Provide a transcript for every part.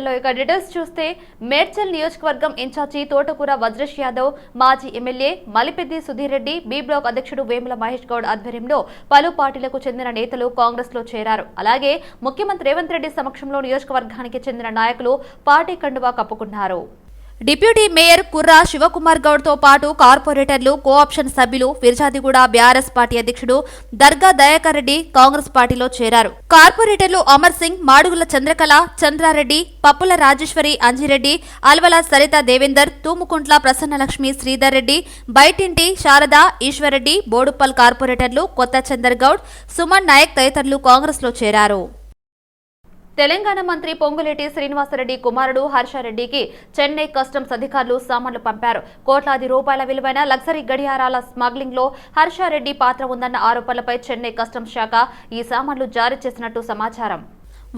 లో ఇక డీటెయిల్స్ చూస్తే మేడ్చల్ నియోజకవర్గం ఇన్ఛార్జి తోటకూర వజ్రేష్ యాదవ్ మాజీ MLA Malipeddi Sudheer Reddy B block అధ్యక్షుడు వేముల మహేష్ గౌడ్ ఆధ్వర్యంలో పలు పార్టీలకు చెందిన నేతలు కాంగ్రెస్లో చేరారు. అలాగే ముఖ్యమంత్రి రేవంత్ రెడ్డి సమక్షంలో నియోజకవర్గానికి చెందిన నాయకులు పార్టీ కండువా కప్పుకున్నారు. డిప్యూటీ మేయర్ కుర్రా శివకుమార్ గౌడ్తో పాటు కార్పొరేటర్లు కోఆప్షన్ సభ్యులు ఫిర్జాదిగూడ బీఆర్ఎస్ పార్టీ అధ్యక్షుడు దర్గా దయాకర్ రెడ్డి కాంగ్రెస్ పార్టీలో చేరారు. కార్పొరేటర్లు అమర్ సింగ్ మాడుగుల చంద్రకళ చంద్రారెడ్డి పప్పుల రాజేశ్వరి అంజిరెడ్డి అల్వల సరిత దేవేందర్ తూముకుంట్ల ప్రసన్నలక్ష్మి శ్రీధర్ రెడ్డి బైటింటి శారద ఈశ్వర్రెడ్డి బోడుప్పల్ కార్పొరేటర్లు కొత్త చందర్ గౌడ్ సుమన్ నాయక్ తదితరులు కాంగ్రెస్లో చేరారు. తెలంగాణ మంత్రి పొంగులేటి శ్రీనివాసరెడ్డి కుమారుడు హర్షారెడ్డికి చెన్నై కస్టమ్స్ అధికారులు సామాన్లు పంపారు. కోట్లాది రూపాయల విలువైన లగ్జరీ గడియారాల స్మగ్లింగ్లో హర్షారెడ్డి పాత్ర ఉందన్న ఆరోపణలపై చెన్నై కస్టమ్స్ శాఖ ఈ సామాన్లు జారీ చేసినట్టు సమాచారం.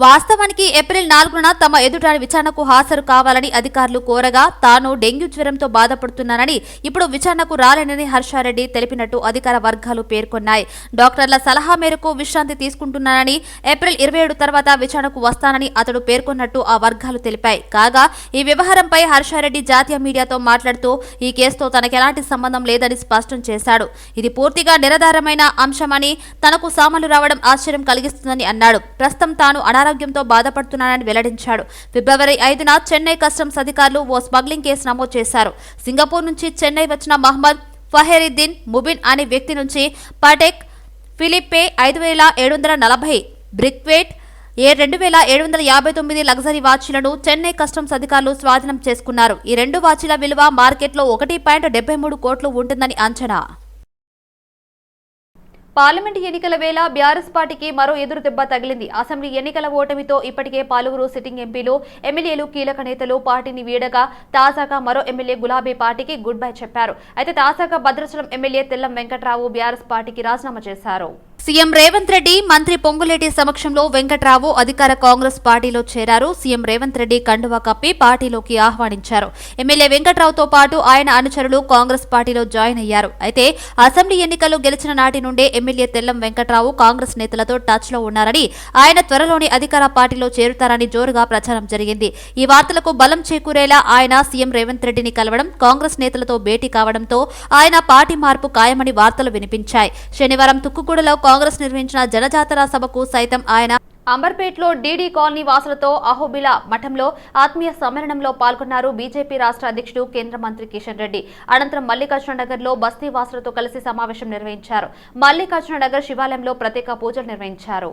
వాస్తవానికి ఏప్రిల్ నాలుగున తమ ఎదుట విచారణకు హాజరు కావాలని అధికారులు కోరగా తాను డెంగ్యూ జ్వరంతో బాధపడుతున్నానని ఇప్పుడు విచారణకు రాలేనని హర్షారెడ్డి తెలిపినట్టు అధికార వర్గాలు పేర్కొన్నాయి. డాక్టర్ల సలహా మేరకు విశ్రాంతి తీసుకుంటున్నానని ఏప్రిల్ ఇరవై ఏడు తర్వాత విచారణకు వస్తానని అతడు పేర్కొన్నట్టు ఆ వర్గాలు తెలిపాయి. కాగా ఈ వ్యవహారంపై హర్షారెడ్డి జాతీయ మీడియాతో మాట్లాడుతూ ఈ కేసుతో తనకెలాంటి సంబంధం లేదని స్పష్టం చేశాడు. ఇది పూర్తిగా నిరధారమైన అంశమని తనకు సామలు రావడం ఆశ్చర్యం కలిగిస్తుందని అన్నాడు. ప్రస్తుతం తాను అనారోగ్యంతో బాధపడుతున్నానని వెల్లడించాడు. ఫిబ్రవరి ఐదున చెన్నై కస్టమ్స్ అధికారులు ఓ స్మగ్లింగ్ కేసు నమోదు చేశారు. సింగపూర్ నుంచి చెన్నై వచ్చిన మహమ్మద్ ఫహేరుద్దీన్ ముబిన్ అనే వ్యక్తి నుంచి పటేక్ ఫిలిప్పే ఐదు వేల ఏడు వందల నలభై బ్రిక్వేట్ ఏ రెండు వేల ఏడు వందల యాభై తొమ్మిది లగ్జరీ వాచీలను చెన్నై కస్టమ్స్ అధికారులు స్వాధీనం చేసుకున్నారు. ఈ రెండు వాచీల విలువ మార్కెట్లో ఒకటి పాయింట్ డెబ్బై మూడు కోట్లు ఉంటుందని అంచనా. పార్లమెంట్ ఎన్నికల వేళ బీఆర్ఎస్ పార్టీకి మరో ఎదురు దెబ్బ తగిలింది. అసెంబ్లీ ఎన్నికల ఓటమితో ఇప్పటికే పలువురు సిట్టింగ్ ఎంపీలు ఎమ్మెల్యేలు కీలక నేతలు పార్టీని వీడగా తాజాగా మరో ఎమ్మెల్యే గులాబీ పార్టీకి గుడ్ బై చెప్పారు. అయితే తాజాగా భద్రాచలం ఎమ్మెల్యే తెల్లం వెంకట్రావు బీఆర్ఎస్ పార్టీకి రాజీనామా చేశారు. సీఎం రేవంత్ రెడ్డి మంత్రి పొంగులేటి సమక్షంలో వెంకట్రావు అధికార కాంగ్రెస్ పార్టీలో చేరారు. సీఎం రేవంత్ రెడ్డి కండువా కప్పి పార్టీలోకి ఆహ్వానించారు. ఎమ్మెల్యే వెంకట్రావుతో పాటు ఆయన అనుచరులు కాంగ్రెస్ పార్టీలో జాయిన్ అయ్యారు. అయితే అసెంబ్లీ ఎన్నికల్లో గెలిచిన నాటి నుండే ఎమ్మెల్యే తెల్లం వెంకట్రావు కాంగ్రెస్ నేతలతో టచ్లో ఉన్నారని ఆయన త్వరలోనే అధికార పార్టీలో చేరుతారని జోరుగా ప్రచారం జరిగింది. ఈ వార్తలకు బలం చేకూరేలా ఆయన సీఎం రేవంత్ రెడ్డిని కలవడం కాంగ్రెస్ నేతలతో భేటీ కావడంతో ఆయన పార్టీ మార్పు ఖాయమని వార్తలు వినిపించాయి. శనివారం తుక్కుగూడలో కాంగ్రెస్ నిర్వహించిన జనజాతర సభకు సైతం ఆయన అంబర్పేట్లో డీడీ కాలనీ వాసులతో అహోబిల మఠంలో ఆత్మీయ సమ్మేళనంలో పాల్గొన్నారు బీజేపీ రాష్ట్ర అధ్యక్షుడు కేంద్ర మంత్రి కిషన్ రెడ్డి. అనంతరం మల్లికార్జున నగర్లో బస్తీ వాసులతో కలిసి సమావేశం నిర్వహించారు. మల్లికార్జున నగర్ శివాలయంలో ప్రత్యేక పూజలు నిర్వహించారు.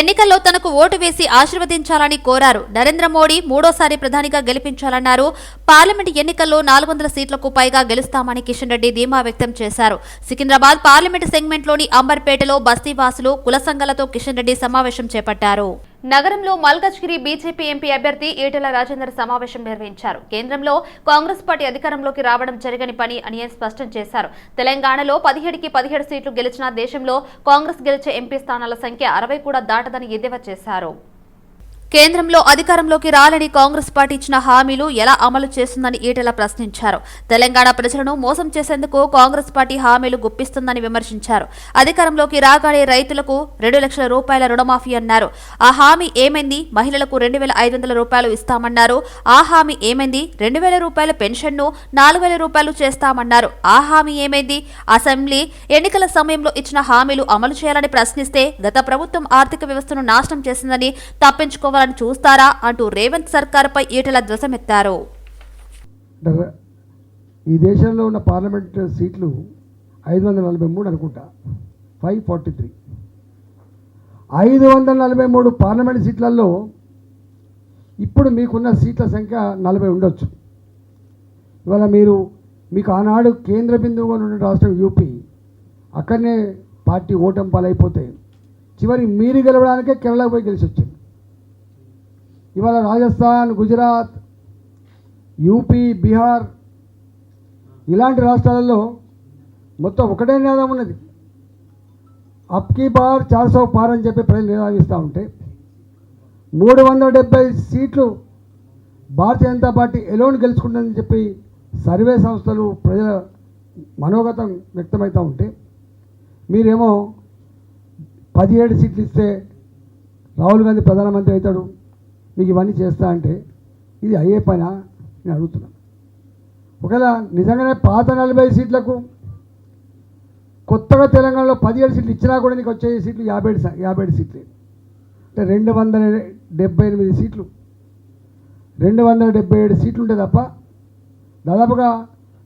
ఎన్నికల్లో తనకు ఓటు వేసి ఆశీర్వదించాలని కోరారు. నరేంద్ర మోడీ మూడోసారి ప్రధానిగా గెలిపించాలన్నారు. పార్లమెంట్ ఎన్నికల్లో నాలుగు వందల సీట్లకు పైగా గెలుస్తామని కిషన్ రెడ్డి ధీమా వ్యక్తం చేశారు. సికింద్రాబాద్ పార్లమెంట్ సెగ్మెంట్లోని అంబర్పేటలో బస్తీవాసులు కుల సంఘాలతో కిషన్ రెడ్డి సమావేశం చేపట్టారు. నగరంలో మల్కజ్గిరి బీజేపీ ఎంపీ అభ్యర్థి ఈటెల రాజేందర్ సమావేశం నిర్వహించారు. కేంద్రంలో కాంగ్రెస్ పార్టీ అధికారంలోకి రావడం జరగని పని అని స్పష్టం చేశారు. తెలంగాణలో పదిహేడుకి పదిహేడు సీట్లు గెలిచిన దేశంలో కాంగ్రెస్ గెలిచే ఎంపీ స్థానాల సంఖ్య అరవై కూడా దాటదని ఎద్దేవా చేశారు. కేంద్రంలో అధికారంలోకి రాలని కాంగ్రెస్ పార్టీ ఇచ్చిన హామీలు ఎలా అమలు చేస్తుందని ఈటెల ప్రశ్నించారు. తెలంగాణ ప్రజలను మోసం చేసేందుకు కాంగ్రెస్ పార్టీ హామీలు గుప్పిస్తుందని విమర్శించారు. అధికారంలోకి రాగానే రైతులకు రెండు లక్షల రూపాయల రుణమాఫీ అన్నారు. ఆ హామీ ఏమైంది? మహిళలకు రెండు వేల ఐదు వందల రూపాయలు ఇస్తామన్నారు. ఆ హామీ ఏమైంది? రెండు వేల రూపాయల పెన్షన్ను నాలుగు వేల రూపాయలు చేస్తామన్నారు. ఆ హామీ ఏమైంది? అసెంబ్లీ ఎన్నికల సమయంలో ఇచ్చిన హామీలు అమలు చేయాలని ప్రశ్నిస్తే గత ప్రభుత్వం ఆర్థిక వ్యవస్థను నాశనం చేసిందని తప్పించుకోవాలని చూస్తారా అంటూ రేవంత్ సర్కార్పై ఈటల ధ్వసమెత్తారు ఈ దేశంలో ఉన్న పార్లమెంట్ సీట్లు ఐదు వందల నలభై మూడు అనుకుంటా. Five forty three. ఐదు వందల నలభై మూడు పార్లమెంట్ సీట్లలో ఇప్పుడు మీకున్న సీట్ల సంఖ్య నలభై ఉండొచ్చు. ఇవాళ మీరు మీకు ఆనాడు కేంద్ర బిందువుగా ఉన్న రాష్ట్రం యూపీ అక్కడనే పార్టీ ఓటం పాలైపోతే చివరి మీరు గెలవడానికే కేరళకు పోయి గెలిచి వచ్చింది ఇవాళ రాజస్థాన్ గుజరాత్ యూపీ బీహార్ ఇలాంటి రాష్ట్రాలలో మొత్తం ఒకటే నినాదం ఉన్నది. అప్కీ బార్ చార్సో పార్ అని చెప్పి ప్రజలు నినాదిస్తూ ఉంటే మూడు వందల డెబ్బై సీట్లు భారతీయ జనతా పార్టీ ఎలోన్ గెలుచుకుంటుందని చెప్పి సర్వే సంస్థలు ప్రజల మనోగతం వ్యక్తమవుతూ ఉంటే మీరేమో పదిహేడు సీట్లు ఇస్తే రాహుల్ గాంధీ ప్రధానమంత్రి అవుతాడు. మీకు ఇవన్నీ చేస్తా అంటే ఇది అయ్యే పనా? నేను అడుగుతున్నాను ఒకవేళ నిజంగానే పాత నలభై సీట్లకు కొత్తగా తెలంగాణలో పదిహేడు సీట్లు ఇచ్చినా కూడా నీకు వచ్చే సీట్లు యాభై యాభై ఏడు సీట్లే. అంటే రెండు వందల డెబ్బై ఎనిమిది సీట్లు. రెండు వందల డెబ్బై ఏడు సీట్లు ఉంటే తప్ప దాదాపుగా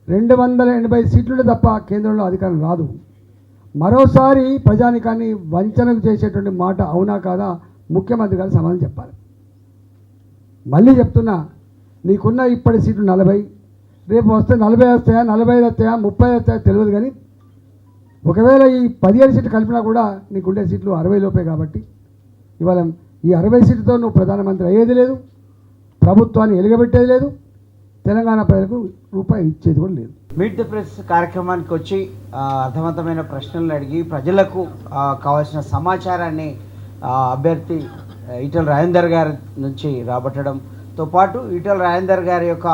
రెండు వందల ఎనభై సీట్లుంటే తప్ప కేంద్రంలో అధికారం రాదు. మరోసారి ప్రజానికాన్ని వంచనకు చేసేటువంటి మాట అవునా కాదా? ముఖ్యమంత్రి గారు సమాధానం చెప్పాలి. మళ్ళీ చెప్తున్నా నీకున్న ఇప్పటి సీట్లు నలభై రేపు వస్తే నలభై వస్తాయా నలభై ఐదు వస్తాయా ముప్పై వస్తాయా తెలియదు కానీ ఒకవేళ ఈ పదిహేడు సీట్లు కలిపినా కూడా నీకుండే సీట్లు అరవై లోపే కాబట్టి ఇవాళ ఈ అరవై సీట్లతో నువ్వు ప్రధానమంత్రి అయ్యేది లేదు ప్రభుత్వాన్ని ఎలుగబెట్టేది లేదు తెలంగాణ ప్రజలకు రూపాయి ఇచ్చేది కూడా లేదు. మీట్ ద ప్రెస్ కార్యక్రమానికి వచ్చి అర్థవంతమైన ప్రశ్నలు అడిగి ప్రజలకు కావాల్సిన సమాచారాన్ని అభ్యర్థి ఈటల రాజేందర్ గారి నుంచి రాబట్టడంతో పాటు ఈటల రాజేందర్ గారి యొక్క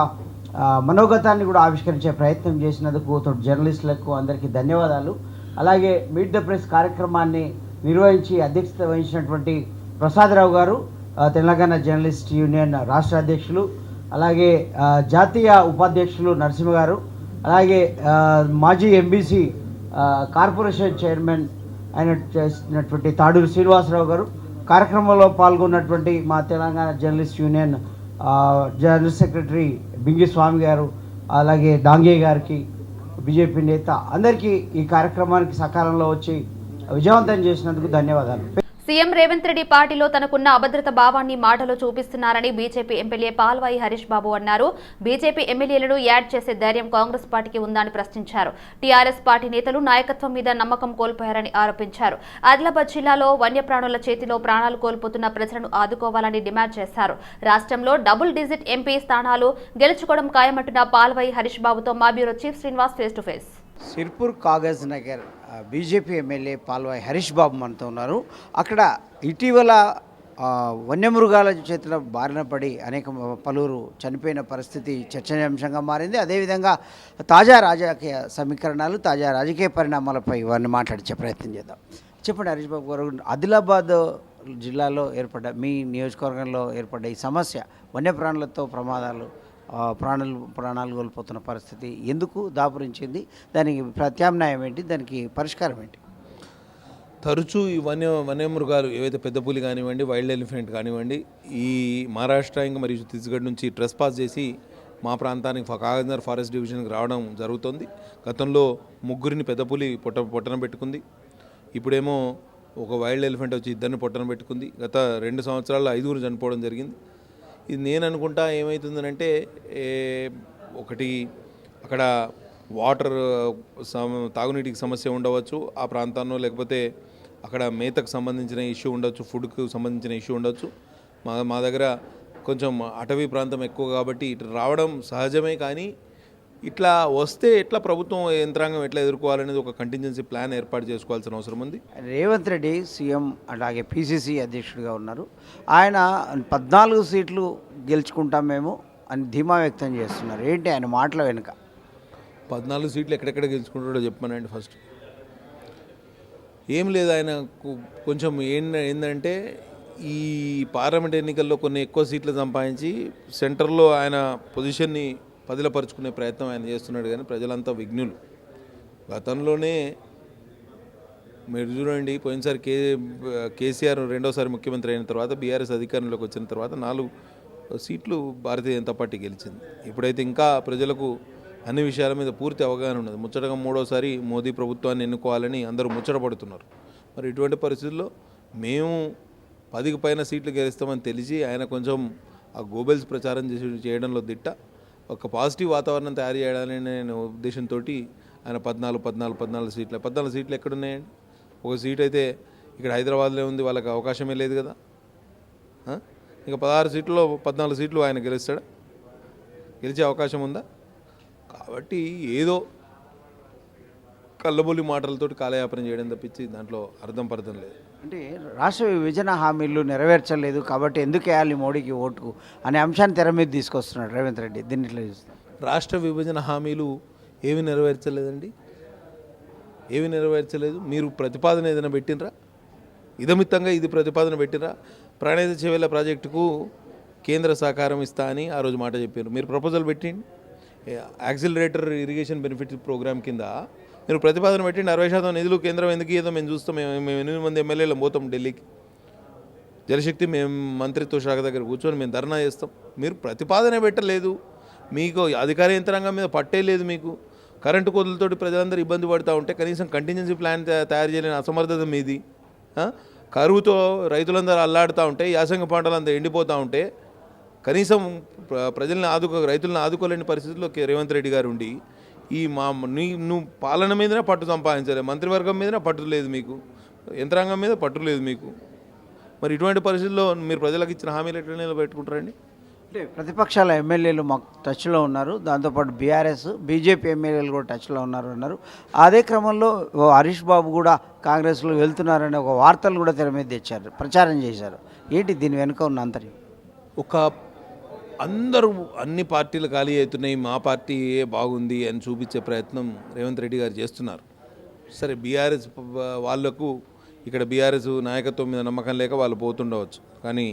మనోగతాన్ని కూడా ఆవిష్కరించే ప్రయత్నం చేసినందుకు తోటి జర్నలిస్టులకు అందరికీ ధన్యవాదాలు. అలాగే మీట్ ద ప్రెస్ కార్యక్రమాన్ని నిర్వహించి అధ్యక్షత వహించినటువంటి ప్రసాదరావు గారు తెలంగాణ జర్నలిస్ట్ యూనియన్ రాష్ట్ర అధ్యక్షులు అలాగే జాతీయ ఉపాధ్యక్షులు నరసింహ గారు అలాగే మాజీ ఎంబీసీ కార్పొరేషన్ చైర్మన్ అయిన చేసినటువంటి తాడూరు శ్రీనివాసరావు గారు కార్యక్రమంలో పాల్గొన్నటువంటి మా Telangana journalist union general secretary Bingi Swamy గారు అలాగే డాంగే గారికి బీజేపీ నేత అందరికీ ఈ కార్యక్రమానికి సకాలంలో వచ్చి విజయవంతం చేసినందుకు ధన్యవాదాలు. సీఎం రేవంత్ రెడ్డి పార్టీలో తనకున్న అభద్రత భావాన్ని మాటలో చూపిస్తున్నారని బీజేపీ ఎమ్మెల్యే పాల్వాయి హరీష్ బాబు అన్నారు. బీజేపీ ఎమ్మెల్యేలను యాడ్ చేసే ధైర్యం కాంగ్రెస్ పార్టీకి ఉందని ప్రశ్నించారు. టీఆర్ఎస్ పార్టీ నేతలు నాయకత్వం మీద నమ్మకం కోల్పోయారని ఆరోపించారు. ఆదిలాబాద్ జిల్లాలో వన్యప్రాణుల చేతిలో ప్రాణాలు కోల్పోతున్న ప్రజలను ఆదుకోవాలని డిమాండ్ చేశారు. రాష్ట్రంలో డబుల్ డిజిట్ ఎంపీ స్థానాలు గెలుచుకోవడం ఖాయమంటున్న పాల్వాయి హరీష్ బాబుతో మా bureau chief Srinivas face to face. Sirpur Kagaz Nagar BJP MLA Palvai Harish Babu మనతో ఉన్నారు. అక్కడ ఇటీవల వన్యమృగాల చేతిలో బారిన పడి అనేక పలువురు చనిపోయిన పరిస్థితి చర్చనీయాంశంగా మారింది. అదేవిధంగా తాజా రాజకీయ సమీకరణాలు తాజా రాజకీయ పరిణామాలపై వారిని మాట్లాడించే ప్రయత్నం చేద్దాం. చెప్పండి హరీష్ బాబు గారు ఆదిలాబాద్ జిల్లాలో ఏర్పడ్డ మీ నియోజకవర్గంలో ఏర్పడ్డ ఈ సమస్య వన్యప్రాణులతో ప్రమాదాలు ప్రాణాలు ప్రాణాలు కోల్పోతున్న పరిస్థితి ఎందుకు దాపురించింది? దానికి ప్రత్యామ్నాయం ఏంటి? దానికి పరిష్కారం ఏంటి? తరచూ ఈ వన్య వన్యమృగాలు ఏవైతే పెద్ద పులి కానివ్వండి వైల్డ్ ఎలిఫెంట్ కానివ్వండి ఈ మహారాష్ట్ర ఇంకా మరియు ఛత్తీస్గఢ్ నుంచి ట్రెస్ పాస్ చేసి మా ప్రాంతానికి ఫ- కాగజ్నగర్ ఫారెస్ట్ డివిజన్కి రావడం జరుగుతుంది. గతంలో ముగ్గురిని పెద్ద పులి పొట్ట పొట్టన పెట్టుకుంది. ఇప్పుడేమో ఒక వైల్డ్ ఎలిఫెంట్ వచ్చి ఇద్దరిని పొట్టన పెట్టుకుంది. గత రెండు సంవత్సరాల్లో ఐదుగురు చనిపోవడం జరిగింది. ఇది నేను అనుకుంటా ఏమవుతుందనంటే ఏ, ఒకటి అక్కడ వాటర్ సమ తాగునీటికి సమస్య ఉండవచ్చు ఆ ప్రాంతాల్లో లేకపోతే అక్కడ మేతకు సంబంధించిన ఇష్యూ ఉండొచ్చు ఫుడ్కు సంబంధించిన ఇష్యూ ఉండొచ్చు. మా మా దగ్గర కొంచెం అటవీ ప్రాంతం ఎక్కువ కాబట్టి ఇటు రావడం సహజమే కానీ ఇట్లా వస్తే ఎట్లా ప్రభుత్వం యంత్రాంగం ఎట్లా ఎదుర్కోవాలనేది ఒక కంటింజెన్సీ ప్లాన్ ఏర్పాటు చేసుకోవాల్సిన అవసరం ఉంది? రేవంత్ రెడ్డి సీఎం అలాగే పీసీసీ అధ్యక్షుడిగా ఉన్నారు. ఆయన పద్నాలుగు సీట్లు గెలుచుకుంటాం మేము అని ధీమా వ్యక్తం చేస్తున్నారు. ఏంటి ఆయన మాటల వెనుక? పద్నాలుగు సీట్లు ఎక్కడెక్కడ గెలుచుకుంటాడో చెప్పమనండి ఫస్ట్. ఏం లేదు ఆయన కొంచెం ఏం ఏంటంటే ఈ పార్లమెంట్ ఎన్నికల్లో కొన్ని ఎక్కువ సీట్లు సంపాదించి సెంటర్లో ఆయన పొజిషన్ని పదిలపరుచుకునే ప్రయత్నం ఆయన చేస్తున్నాడు కానీ ప్రజలంతా విఘ్నులు. గతంలోనే మీరు చూడండి పోయినసారి కే కేసీఆర్ రెండోసారి ముఖ్యమంత్రి అయిన తర్వాత బీఆర్ఎస్ అధికారంలోకి వచ్చిన తర్వాత నాలుగు సీట్లు భారతీయ జనతా పార్టీ గెలిచింది. ఇప్పుడైతే ఇంకా ప్రజలకు అన్ని విషయాల మీద పూర్తి అవగాహన ఉన్నది. ముచ్చటగా మూడోసారి మోదీ ప్రభుత్వాన్ని ఎన్నుకోవాలని అందరూ ముచ్చటపడుతున్నారు. మరి ఇటువంటి పరిస్థితుల్లో మేము పదికి పైన సీట్లు గెలుస్తామని తెలిసి ఆయన కొంచెం ఆ గోబెల్స్ ప్రచారం చేసి చేయడంలో దిట్ట. ఒక పాజిటివ్ వాతావరణం తయారు చేయాలని నేను ఉద్దేశంతో ఆయన పద్నాలుగు పద్నాలుగు పద్నాలుగు సీట్లు. పద్నాలుగు సీట్లు ఎక్కడున్నాయండి? ఒక సీట్ అయితే ఇక్కడ హైదరాబాద్లో ఉంది వాళ్ళకి అవకాశమే లేదు కదా? ఇంకా పదహారు సీట్లలో పద్నాలుగు సీట్లు ఆయన గెలుస్తాడా? గెలిచే అవకాశం ఉందా? కాబట్టి ఏదో కళ్ళబొల్లి మాటలతోటి కాలయాపన చేయడం తప్పించి దాంట్లో అర్థం పర్థం లేదు. అంటే రాష్ట్ర విభజన హామీలు నెరవేర్చలేదు కాబట్టి ఎందుకు వేయాలి మోడీకి ఓటుకు అనే అంశాన్ని తెర మీద తీసుకొస్తున్నాడు రేవంత్ రెడ్డి. దీన్ని ఇట్లా రాష్ట్ర విభజన హామీలు ఏమి నెరవేర్చలేదండి? ఏమి నెరవేర్చలేదు? మీరు ప్రతిపాదన ఏదైనా పెట్టినరా ఇదమిత్తంగా ఇది ప్రతిపాదన పెట్టినరా ప్రాణేత చెవేల ప్రాజెక్టుకు కేంద్ర సహకారం ఇస్తా అని ఆ రోజు మాట చెప్పారు మీరు ప్రపోజల్ పెట్టండి? యాక్సిలరేటర్ ఇరిగేషన్ బెనిఫిట్ ప్రోగ్రామ్ కింద మీరు ప్రతిపాదన పెట్టండి అరవై శాతం నిధులు కేంద్రం ఎందుకు ఏదో మేము చూస్తాం. మేము మేము ఎనిమిది మంది ఎమ్మెల్యేలు పోతాం ఢిల్లీకి. జలశక్తి మేము మంత్రిత్వ శాఖ దగ్గర కూర్చొని మేము ధర్నా చేస్తాం. మీరు ప్రతిపాదన పెట్టలేదు. మీకు అధికార యంత్రాంగం మీద పట్టే లేదు మీకు. కరెంటు కోతలతోటి ప్రజలందరూ ఇబ్బంది పడుతూ ఉంటే కనీసం కంటింజెన్సీ ప్లాన్ తయారు చేయలేని అసమర్థత మీది. కరువుతో రైతులందరూ అల్లాడుతూ ఉంటే యాసంగ పంటలంతా ఎండిపోతూ ఉంటే కనీసం ప్రజల్ని ఆదుకో రైతులను ఆదుకోలేని పరిస్థితుల్లో రేవంత్ రెడ్డి గారు ఉండి ఈ మా నీ నువ్వు పాలన మీదనే పట్టు సంపాదించలే మంత్రివర్గం మీదనే పట్టు లేదు మీకు యంత్రాంగం మీద పట్టు లేదు మీకు. మరి ఇటువంటి పరిస్థితుల్లో మీరు ప్రజలకు ఇచ్చిన హామీలు ఎట్లా నిలబెట్టుకుంటారండి? అంటే ప్రతిపక్షాల ఎమ్మెల్యేలు మాకు టచ్లో ఉన్నారు దాంతోపాటు బీఆర్ఎస్ బీజేపీ ఎమ్మెల్యేలు కూడా టచ్లో ఉన్నారు అన్నారు. అదే క్రమంలో హరీష్ బాబు కూడా కాంగ్రెస్లో వెళ్తున్నారనే ఒక వార్తలు కూడా తెర మీద తెచ్చారు ప్రచారం చేశారు. ఏంటి దీని వెనుక ఉన్న అంతర్యం? ఒక అందరూ అన్ని పార్టీలు ఖాళీ అవుతున్నాయి మా పార్టీ బాగుంది అని చూపించే ప్రయత్నం రేవంత్ రెడ్డి గారు చేస్తున్నారు. సరే బీఆర్ఎస్ వాళ్ళకు ఇక్కడ బీఆర్ఎస్ నాయకత్వం మీద నమ్మకం లేక వాళ్ళు పోతుండవచ్చు. కానీ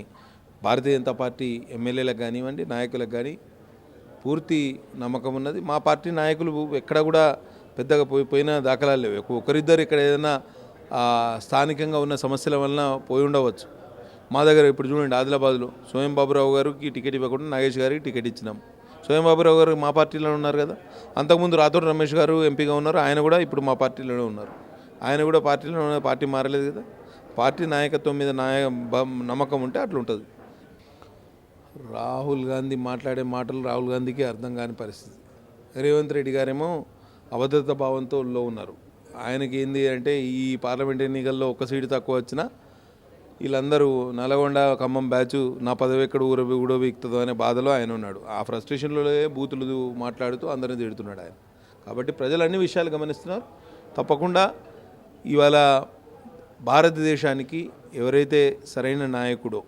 భారతీయ జనతా పార్టీ ఎమ్మెల్యేలకు కానివ్వండి నాయకులకు కానీ పూర్తి నమ్మకం ఉన్నది. మా పార్టీ నాయకులు ఎక్కడ కూడా పెద్దగా పోయి పోయిన దాఖలాలు లేవు. ఒకరిద్దరు ఇక్కడ ఏదైనా స్థానికంగా ఉన్న సమస్యల వలన పోయి ఉండవచ్చు. మా దగ్గర ఇప్పుడు చూడండి ఆదిలాబాద్లో స్వయం బాబురావు గారికి టికెట్ ఇవ్వకుండా నాగేష్ గారికి టికెట్ ఇచ్చినాం. స్వయం బాబురావు గారు మా పార్టీలో ఉన్నారు కదా? అంతకుముందు రాథోడ్ రమేష్ గారు ఎంపీగా ఉన్నారు ఆయన కూడా ఇప్పుడు మా పార్టీలోనే ఉన్నారు. ఆయన కూడా పార్టీలో పార్టీ మారలేదు కదా? పార్టీ నాయకత్వం మీద నాయ నమ్మకం ఉంటే అట్లా ఉంటుంది రాహుల్ గాంధీ మాట్లాడే మాటలు రాహుల్ గాంధీకి అర్థం కాని పరిస్థితి. రేవంత్ రెడ్డి గారేమో అభద్రత భావంతో లో ఉన్నారు. ఆయనకి ఏంది అంటే ఈ పార్లమెంట్ ఎన్నికల్లో ఒక్క సీటు తక్కువ వచ్చినా వీళ్ళందరూ నల్గొండ ఖమ్మం బ్యాచ్ నా పదవి ఎక్కడ ఊర ఊడబీక్తుందో అనే బాధలో ఆయన ఉన్నాడు. ఆ ఫ్రస్ట్రేషన్లో బూతులు మాట్లాడుతూ అందరిని తిడుతున్నాడు ఆయన. కాబట్టి ప్రజలు అన్ని విషయాలు గమనిస్తున్నారు. తప్పకుండా ఇవాళ భారతదేశానికి ఎవరైతే సరైన నాయకుడో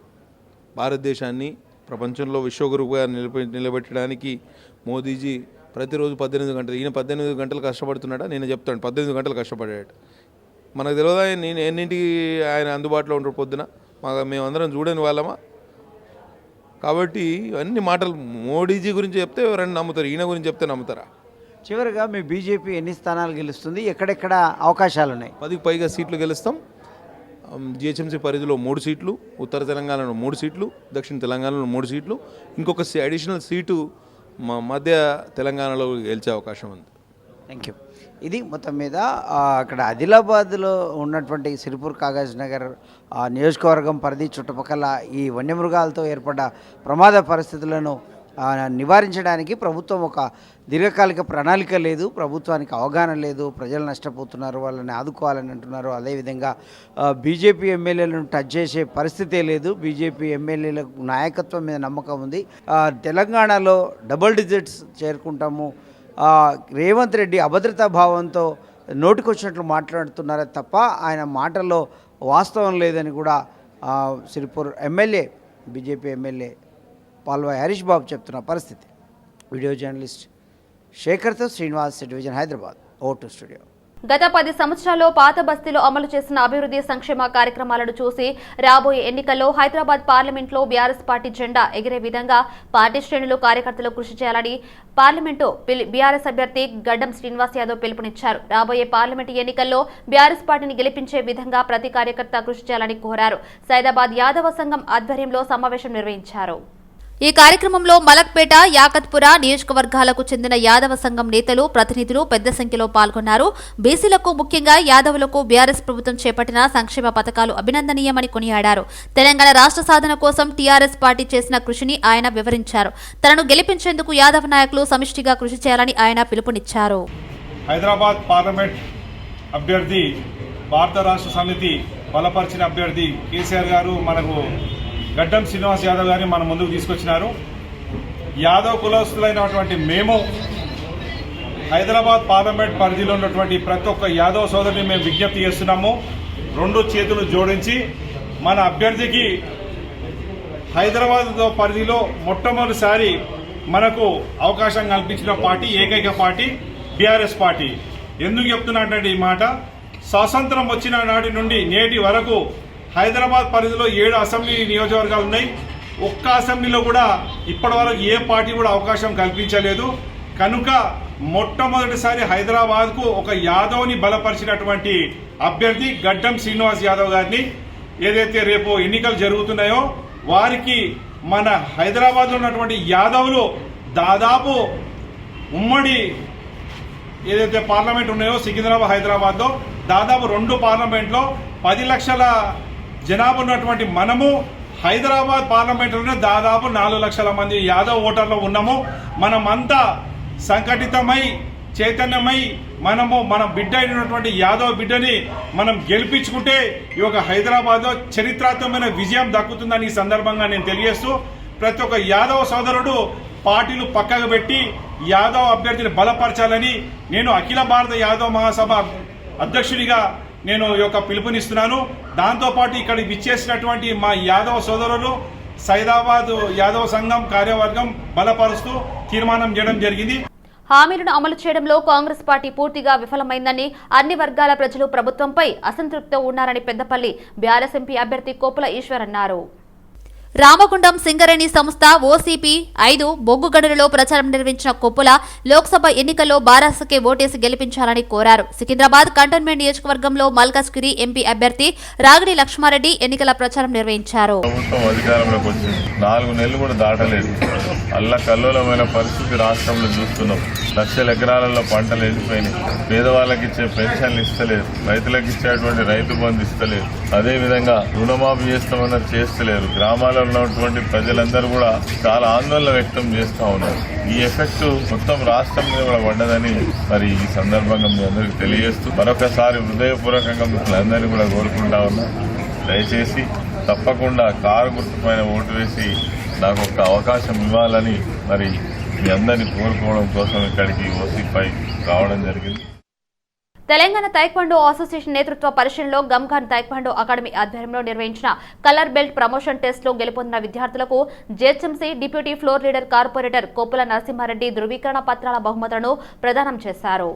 భారతదేశాన్ని ప్రపంచంలో విశ్వగురువుగా నిలబె నిలబెట్టడానికి మోదీజీ ప్రతిరోజు పద్దెనిమిది గంటలు ఈయన పద్దెనిమిది గంటలు కష్టపడుతున్నాడా? నేను చెప్తాను పద్దెనిమిది గంటలు కష్టపడాడు మనకు తెలియదా నేను ఎన్నింటికి ఆయన అందుబాటులో ఉంటారు పొద్దున? మా మేమందరం చూడని వాళ్ళమా? కాబట్టి అన్ని మాటలు మోడీజీ గురించి చెప్తే ఎవరైనా నమ్ముతారు ఈయన గురించి చెప్తే నమ్ముతారా? చివరిగా మీ బీజేపీ ఎన్ని స్థానాలు గెలుస్తుంది? ఎక్కడెక్కడ అవకాశాలు ఉన్నాయి పదికి పైగా సీట్లు గెలుస్తాం. జిహెచ్ఎంసీ పరిధిలో మూడు సీట్లు ఉత్తర తెలంగాణలో మూడు సీట్లు దక్షిణ తెలంగాణలో మూడు సీట్లు. ఇంకొక అడిషనల్ సీటు మా మధ్య తెలంగాణలో గెలిచే అవకాశం ఉంది. థ్యాంక్ యూ ఇది మొత్తం మీద అక్కడ ఆదిలాబాద్లో ఉన్నటువంటి సిరిపూర్ కాగజ్ నగర్ నియోజకవర్గం పరిధి చుట్టుపక్కల ఈ వన్యమృగాలతో ఏర్పడ్డ ప్రమాద పరిస్థితులను నివారించడానికి ప్రభుత్వం ఒక దీర్ఘకాలిక ప్రణాళిక లేదు. ప్రభుత్వానికి అవగాహన లేదు. ప్రజలు నష్టపోతున్నారు. వాళ్ళని ఆదుకోవాలని అంటున్నారు. అదేవిధంగా బీజేపీ ఎమ్మెల్యేలను టచ్ చేసే పరిస్థితే లేదు. బీజేపీ ఎమ్మెల్యేలకు నాయకత్వం మీద నమ్మకం ఉంది. తెలంగాణలో డబుల్ డిజిట్స్ చేరుకుంటాము. రేవంత్ రెడ్డి అభద్రతా భావంతో నోటికొచ్చినట్లు మాట్లాడుతున్నారే తప్ప ఆయన మాటల్లో వాస్తవం లేదని కూడా Sirpur MLA BJP MLA Palvai Harish Babu చెప్తున్న పరిస్థితి. వీడియో జర్నలిస్ట్ శేఖర్తో శ్రీనివాస్ టెలివిజన్ హైదరాబాద్ ఓటు స్టూడియో. గత పది సంవత్సరాల్లో పాత బస్తీలో అమలు చేసిన అభివృద్ధి సంక్షేమ కార్యక్రమాలను చూసి రాబోయే ఎన్నికల్లో హైదరాబాద్ పార్లమెంట్లో బీఆర్ఎస్ పార్టీ జెండా ఎగిరే విధంగా పార్టీ శ్రేణులు కార్యకర్తలు కృషి చేయాలని పార్లమెంటు పిల్- బీఆర్ఎస్ అభ్యర్థి గడ్డం శ్రీనివాస్ యాదవ్ పిలుపునిచ్చారు. రాబోయే పార్లమెంటు ఎన్నికల్లో బీఆర్ఎస్ పార్టీని గెలిపించే విధంగా ప్రతి కార్యకర్త కృషి చేయాలని కోరారు. సైదాబాద్ యాదవ సంఘం ఆధ్వర్యంలో సమావేశం నిర్వహించారు. ఈ కార్యక్రమంలో మలక్పేట యాకత్పుర నియోజకవర్గాలకు చెందిన యాదవ సంఘం నేతలు ప్రతినిధులు పెద్ద సంఖ్యలో పాల్గొన్నారు. బీసీలకు ముఖ్యంగా యాదవులకు బీఆర్ఎస్ ప్రభుత్వం చేపట్టిన సంక్షేమ పథకాలు అభినందనీయమని కొనియాడారు. తెలంగాణ రాష్ట్ర సాధన కోసం టీఆర్ఎస్ పార్టీ చేసిన కృషిని ఆయన వివరించారు. తనను గెలిపించేందుకు యాదవ నాయకులు సమిష్టిగా కృషి చేయాలని ఆయన పిలుపునిచ్చారు. హైదరాబాద్ పార్లమెంట్ అభ్యర్థి భారత రాష్ట్ర సమితి బలపరిచిన అభ్యర్థి కేసీఆర్ గారు మనకు గడ్డం శ్రీనివాస్ యాదవ్ గారిని మన ముందుకు తీసుకొచ్చినారు. యాదవ్ కులస్తులైనటువంటి మేము హైదరాబాద్ పార్లమెంట్ పరిధిలో ఉన్నటువంటి ప్రతి ఒక్క యాదవ్ సోదరిని మేము విజ్ఞప్తి చేస్తున్నాము. రెండు చేతులు జోడించి మన అభ్యర్థికి హైదరాబాద్ పరిధిలో మొట్టమొదటిసారి మనకు అవకాశం కల్పించిన పార్టీ ఏకైక పార్టీ బీఆర్ఎస్ పార్టీ. ఎందుకు చెప్తున్నటువంటి ఈ మాట? స్వాతంత్రం వచ్చిన నాటి నుండి నేటి వరకు హైదరాబాద్ పరిధిలో ఏడు అసెంబ్లీ నియోజకవర్గాలు ఉన్నాయి. ఒక్క అసెంబ్లీలో కూడా ఇప్పటివరకు ఏ పార్టీ కూడా అవకాశం కల్పించలేదు. కనుక మొట్టమొదటిసారి హైదరాబాద్కు ఒక యాదవ్ని బలపరిచినటువంటి అభ్యర్థి గడ్డం శ్రీనివాస్ యాదవ్ గారిని ఏదైతే రేపు ఎన్నికలు జరుగుతున్నాయో వారికి మన హైదరాబాద్లో ఉన్నటువంటి యాదవ్లు దాదాపు ఉమ్మడి ఏదైతే పార్లమెంట్ ఉన్నాయో సికింద్రాబాద్ హైదరాబాద్లో దాదాపు రెండు పార్లమెంట్లో పది లక్షల జనాభా ఉన్నటువంటి మనము హైదరాబాద్ పార్లమెంటులోనే దాదాపు నాలుగు లక్షల మంది యాదవ్ ఓటర్లు ఉన్నాము. మనమంతా సంఘటితమై చైతన్యమై మనము మన బిడ్డ అయినటువంటి యాదవ్ బిడ్డని మనం గెలిపించుకుంటే ఈ యొక్క హైదరాబాద్లో చరిత్రాత్మకమైన విజయం దక్కుతుందని ఈ సందర్భంగా నేను తెలియజేస్తూ ప్రతి ఒక్క యాదవ్ సోదరుడు పార్టీలు పక్కకు పెట్టి యాదవ్ అభ్యర్థిని బలపరచాలని నేను అఖిల భారత యాదవ్ మహాసభ అధ్యక్షుడిగా నేను ఈ యొక్క పిలుపునిస్తున్నాను. దాంతోపాటు ఇక్కడ విచ్చేసినటువంటి మా యాదవ్ సోదరులు సైదాబాద్ యాదవ్ సంఘం కార్యవర్గం బలపరుస్తూ తీర్మానం చేయడం జరిగింది. హామీలను అమలు చేయడంలో కాంగ్రెస్ పార్టీ పూర్తిగా విఫలమైందని అన్ని వర్గాల ప్రజలు ప్రభుత్వంపై అసంతృప్తితో ఉన్నారని పెద్దపల్లి బీఆర్ఎస్ ఎంపీ అభ్యర్థి కోపుల ఈశ్వర్ అన్నారు. రామగుండం సింగరేణి సంస్థ ఓసీపీ ఐదు బొగ్గుగడులలో ప్రచారం నిర్వహించిన కొప్పుల లోక్సభ ఎన్నికల్లో బారాసకే ఓటేసి గెలిపించాలని కోరారు. సికింద్రాబాద్ కంటోన్మెంట్ నియోజకవర్గంలో మల్కాజ్గిరి ఎంపీ అభ్యర్థి రాగిడి లక్ష్మారెడ్డి ఎన్నికల ప్రచారం నిర్వహించారు. నాలుగు నెలలు కూడా దాటలేదు. అల్ల కల్లోలమైన పరిస్థితి రాష్ట్రంలో చూస్తున్నాం. లక్షల ఎకరాలలో పంటలు ఎండిపోయినాయి. పేదవాళ్ళకి ఇచ్చే పెన్షన్లు ఇస్తలేదు. రైతులకు ఇచ్చేటువంటి రైతు బంధు ఇస్తలేదు. అదేవిధంగా రుణమాఫీ చేస్తామన్నది చేస్తలేరు గ్రామాల ఉన్నటువంటి ప్రజలందరూ కూడా చాలా ఆందోళన వ్యక్తం చేస్తూ ఉన్నారు. ఈ ఎఫెక్ట్ మొత్తం రాష్ట్రం మీద కూడా పడ్డదని మరి ఈ సందర్భంగా మీ అందరికీ తెలియజేస్తూ మరొకసారి హృదయపూర్వకంగా మిమ్మల్ని అందరినీ కూడా కోరుకుంటా ఉన్నా. దయచేసి తప్పకుండా కారు గుర్తుపైన ఓటు వేసి నాకు ఒక అవకాశం ఇవ్వాలని మరి మీ అందరినీ కోరుకోవడం కోసం ఇక్కడికి ఓసీపై రావడం జరిగింది. తెలంగాణ తైక్వాండో అసోసియేషన్ నేతృత్వ పరిశీలనలో గమ్ఖాన్ తైక్వాండో అకాడమీ ఆధ్వర్యంలో నిర్వహించిన కలర్ బెల్ట్ ప్రమోషన్ టెస్ట్లో గెలుపొందిన విద్యార్థులకు GHMC deputy floor leader corporator Koppula Narasimhareddy ధృవీకరణ పత్రాల బహుమతులను ప్రదానం చేశారు.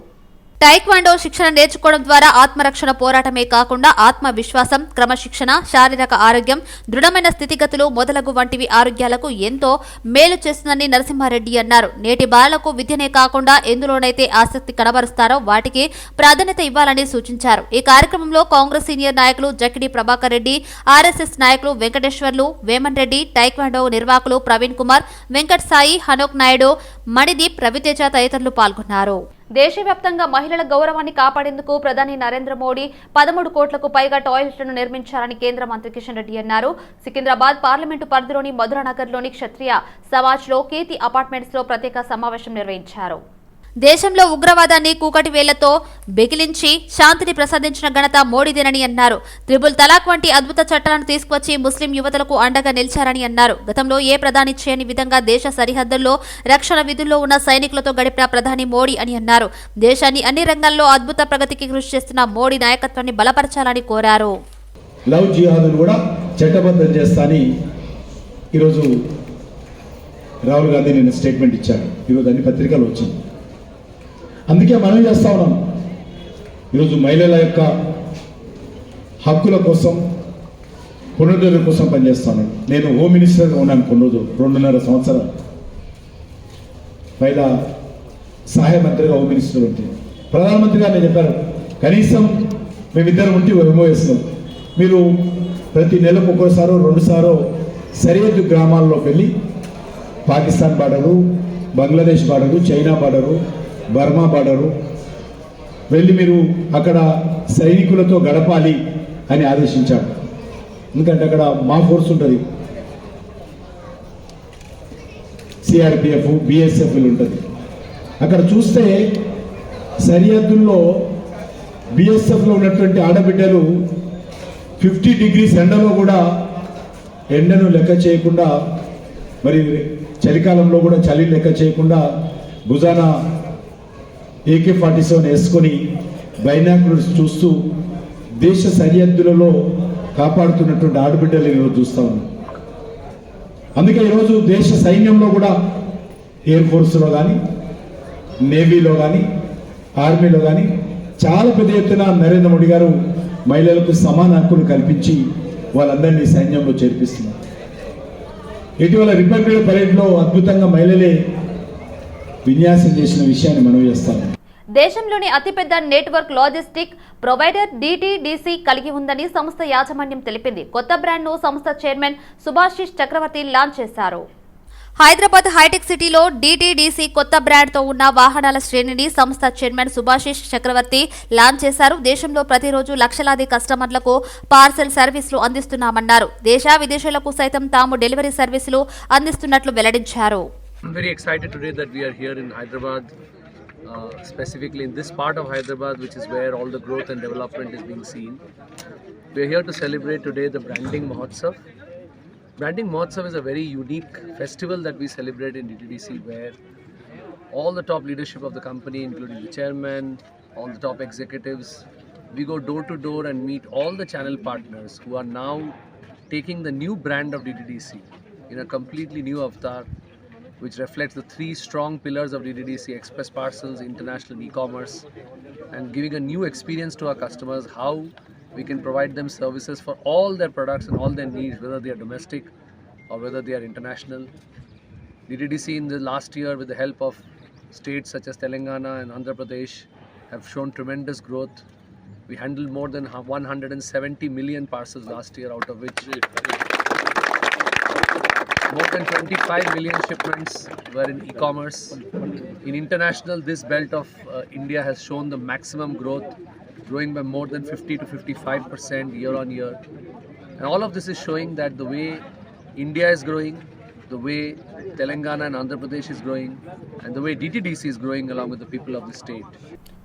టైక్వాండో శిక్షణ నేర్చుకోవడం ద్వారా ఆత్మరక్షణ పోరాటమే కాకుండా ఆత్మవిశ్వాసం క్రమశిక్షణ శారీరక ఆరోగ్యం దృఢమైన స్థితిగతులు మొదలగు వంటివి ఆరోగ్యాలకు ఎంతో మేలు చేస్తుందని నరసింహారెడ్డి అన్నారు. నేటి బాలలకు విద్యనే కాకుండా ఎందులోనైతే ఆసక్తి కనబరుస్తారో వాటికి ప్రాధాన్యత ఇవ్వాలని సూచించారు. ఈ కార్యక్రమంలో కాంగ్రెస్ సీనియర్ నాయకులు జకిడి ప్రభాకర్ రెడ్డి ఆర్ఎస్ఎస్ నాయకులు వెంకటేశ్వర్లు వేమన్ రెడ్డి టైక్వాండో నిర్వాహకులు ప్రవీణ్ కుమార్ వెంకట్ సాయి హనోక్ నాయుడు మణిదీప్ రవితేజ తదితరులు పాల్గొన్నారు. దేశవ్యాప్తంగా మహిళల గౌరవాన్ని కాపాడేందుకు ప్రధాని నరేంద్ర మోడీ పదమూడు కోట్లకు పైగా టాయిలెట్లను నిర్మించారని కేంద్ర మంత్రి కిషన్ రెడ్డి అన్నారు. సికింద్రాబాద్ పార్లమెంటు పరిధిలోని మధురానగర్లోని క్షత్రియ సమాజ్లో కేతి అపార్ట్మెంట్స్లో ప్రత్యేక సమావేశం నిర్వహించారు. దేశంలో ఉగ్రవాదాన్ని కూకటి వేళ్ళతో బెకిలించి శాంతిని ప్రసాదించిన ఘనత మోడీదేనని అన్నారు. త్రిబుల్ తలాక్ వంటి అద్భుత చట్టాలను తీసుకువచ్చి ముస్లిం యువతలకు అండగా నిలిచారని అన్నారు. గతంలో ఏ ప్రధాని చేయని విధంగా దేశ సరిహద్దుల్లో రక్షణ విధుల్లో ఉన్న సైనికులతో గడిపిన ప్రధాని మోడీ అని అన్నారు. దేశాన్ని అన్ని రంగాల్లో అద్భుత ప్రగతికి కృషి చేస్తున్న మోడీ నాయకత్వాన్ని బలపరచాలని కోరారు. లవ్ జిహాదును కూడా చట్టబద్ధం ఈరోజు రాహుల్ గాంధీ నిన్న స్టేట్మెంట్ ఇచ్చాడు ఈరోజు అన్ని పత్రికలు వచ్చింది. అందుకే మనం చేస్తా ఉన్నాం? ఈరోజు మహిళల యొక్క హక్కుల కోసం పునరుద్ధరణ కోసం పనిచేస్తాను నేను హోమ్ మినిస్టర్గా ఉన్నాను కొన్ని రోజులు రెండున్నర సంవత్సరాలు. పైగా సహాయ మంత్రిగా హోమ్ మినిస్టర్ ఉంటే ప్రధానమంత్రిగా నేను చెప్పారు కనీసం మేమిద్దరం ఉంటే ఏమో వేస్తున్నాం మీరు ప్రతి నెలకు ఒక్కోసారో రెండుసారో సరిహద్దు గ్రామాల్లోకి వెళ్ళి Pakistan border Bangladesh border China border Burma border. వెళ్ళి మీరు అక్కడ సైనికులతో గడపాలి అని ఆదేశించాడు ఎందుకంటే అక్కడ మా ఫోర్స్ ఉంటుంది. సిఆర్పిఎఫ్ బిఎస్ఎఫ్లు ఉంటుంది. అక్కడ చూస్తే సరిహద్దుల్లో బిఎస్ఎఫ్లో ఉన్నటువంటి ఆడబిడ్డలు ఫిఫ్టీ డిగ్రీస్ ఎండలో కూడా ఎండను లెక్క చేయకుండా మరి చలికాలంలో కూడా చలి లెక్క చేయకుండా భుజాన ఏకే ఫార్టీ సెవెన్ వేసుకొని బైనాకులర్స్ చూస్తూ దేశ సరిహద్దులలో కాపాడుతున్నటువంటి ఆడబిడ్డలు ఈరోజు చూస్తా ఉన్నాం. అందుకే ఈరోజు దేశ సైన్యంలో కూడా ఎయిర్ ఫోర్స్లో కానీ నేవీలో కానీ ఆర్మీలో కానీ చాలా పెద్ద ఎత్తున నరేంద్ర మోడీ గారు మహిళలకు సమాన హక్కులు కల్పించి వాళ్ళందరినీ సైన్యంలో చేర్పిస్తున్నారు. ఇటీవల రిపబ్లిక్ పరేడ్లో అద్భుతంగా మహిళలే విన్యాసం చేసిన విషయాన్ని మనం చేస్తాము దేశంలోని అతిపెద్ద నెట్వర్క్ లాజిస్టిక్ ప్రొవైడర్ డిటిడిసి కలిగి ఉందని సంస్థ యాజమాన్యం తెలిపింది. కొత్త బ్రాండ్ను సంస్థ చైర్మన్ సుభాషిష్ చక్రవర్తి లాంచ్ చేశారు. హైదరాబాద్ హైటెక్ సిటీలో డిటిడిసి కొత్త బ్రాండ్తో ఉన్న వాహనాల శ్రేణిని సంస్థ చైర్మన్ సుభాషిష్ చక్రవర్తి లాంచ్ చేశారు. దేశంలో ప్రతిరోజు లక్షలాది కస్టమర్లకు పార్సెల్ సర్వీసులు అందిస్తున్నామన్నారు. దేశ విదేశాలకు సైతం తాము డెలివరీ సర్వీసులు అందిస్తున్నట్లు వెల్లడించారు. I'm very excited today that we are here in Hyderabad, uh, specifically in this part of Hyderabad, which is where all the growth and development is being seen. We are here to celebrate today the Branding Mahotsav. Branding Mahotsav is a very unique festival that we celebrate in DTDC, where all the top leadership of the company, including the chairman, all the top executives, we go door to door and meet all the channel partners who are now taking the new brand of DTDC in a completely new avatar which reflects the three strong pillars of DDDC express parcels, international e-commerce, and giving a new experience to our customers how we can provide them services for all their products and all their needs, whether they are domestic or whether they are international. DDDC in the last year, with the help of states such as Telangana and Andhra Pradesh, have shown tremendous growth. We handled more than 170 million parcels last year, out of which more than 25 million shipments were in e-commerce. In international, this belt of uh, India has shown the maximum growth, growing by more than 50 to 55 percent year on year. And all of this is showing that the way India is growing, the way Telangana and Andhra Pradesh is growing, and the way DTDC is growing along with the people of the state.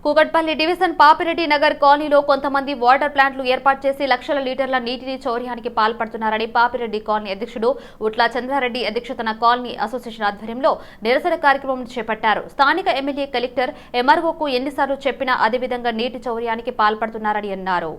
Kukatpally division Papireddy Nagar కాలనీలో కొంతమంది water ప్లాంట్లు ఏర్పాటు చేసి లక్షల లీటర్ల నీటిని చౌర్యానికి పాల్పడుతున్నారని Papireddy colony అధ్యక్షుడు ఉట్ల చంద్రారెడ్డి అధ్యక్షతన కాలనీ అసోసియేషన్ ఆధ్వర్యంలో నిరసన కార్యక్రమం చేపట్టారు స్థానిక ఎమ్మెల్యే కలెక్టర్ ఎంఆర్ఓకు ఎన్నిసార్లు చెప్పినా అదేవిధంగా నీటి చౌర్యానికి పాల్పడుతున్నారని అన్నారు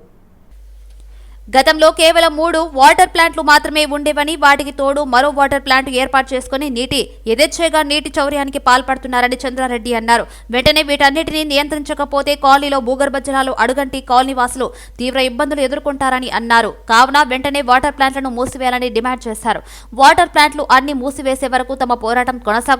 గతంలో కేవలం మూడు వాటర్ ప్లాంట్లు మాత్రమే ఉండేవని వాటికి తోడు మరో వాటర్ ప్లాంట్ ఏర్పాటు చేసుకుని నీటి యథేచ్ఛగా నీటి చౌర్యానికి పాల్పడుతున్నారని చంద్రారెడ్డి అన్నారు. వెంటనే వీటన్నిటిని నియంత్రించకపోతే కాలనీలో భూగర్భ జలాలు అడుగంటి కాలనీ వాసులు తీవ్ర ఇబ్బందులు ఎదుర్కొంటారని అన్నారు. కావున వెంటనే వాటర్ ప్లాంట్లను మూసివేయాలని డిమాండ్ చేశారు. వాటర్ ప్లాంట్లు అన్ని మూసివేసే వరకు తమ పోరాటం కొనసాగు